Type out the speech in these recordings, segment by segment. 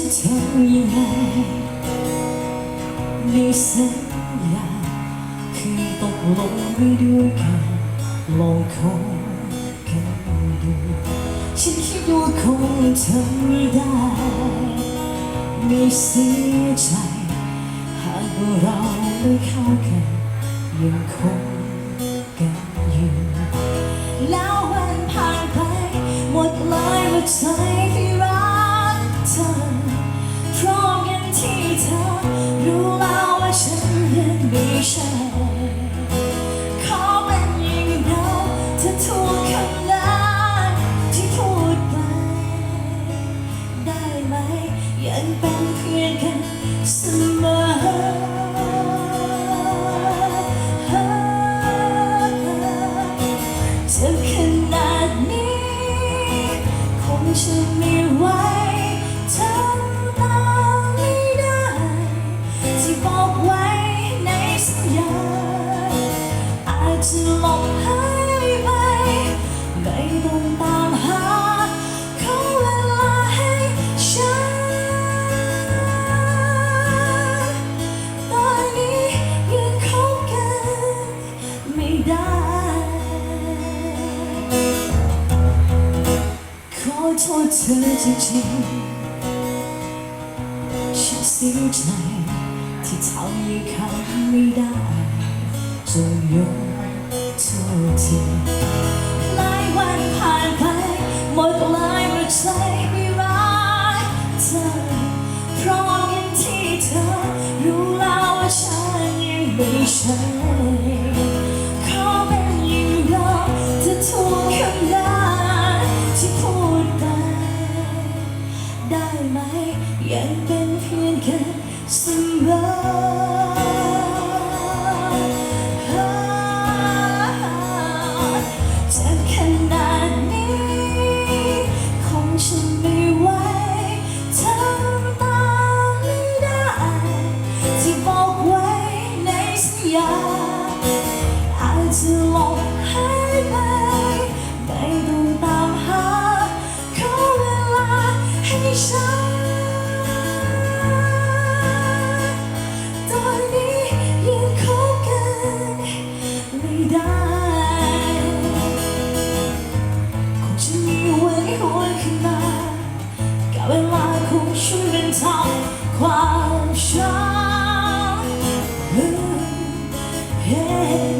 ำยังไงในสัญญาคือตกลงไว้ด้วยกันลองคบกันดูฉันคิดว่าคงทำได้ไม่เสียใจ หากว่าเราไม่เข้ากันยังคงกันอยู่แล้ววันผ่านไปหมดเลยว่าใจ ยังเป็นเพื่อนกันเสมอ จะหลบหายไปไม่ต้องตามหาขอเวลาให้ฉันตอนนี้ยังคบกันไม่ได้ ขอโทษเธอจริงๆฉันเสียใจที่ทำยังคำไม่ได้จง ยกโทษทีหลายวันผ่านไปหมดลายว่าใจไม่รักเธอพร้อมกันที่เธอรู้แล้วว่าฉันยังไม่ใช่ขอเป็นอย่างเราเธอทุกคำนั้นที่พูดไปได้ไหมยังเป็นเพียงแค่เสมอ อาจจะหลบหายไปไม่ต้องตามหาขอเวลาให้ฉันตอนนี้ยังคบกันไม่ได้คงจะมีวันหวนขึ้นมากับเวลาคงช่วยเป็นทางความช้ำเฮ้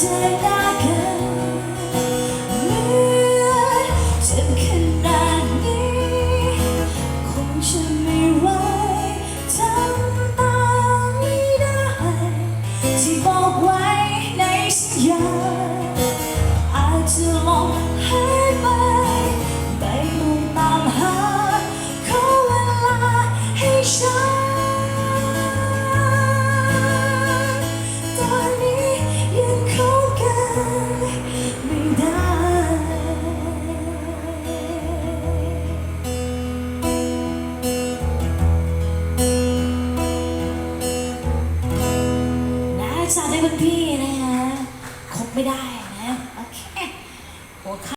take that good mood. รักษาด้วยคุณพี่นะฮะคบไม่ได้นะ โอเคหัวข้อ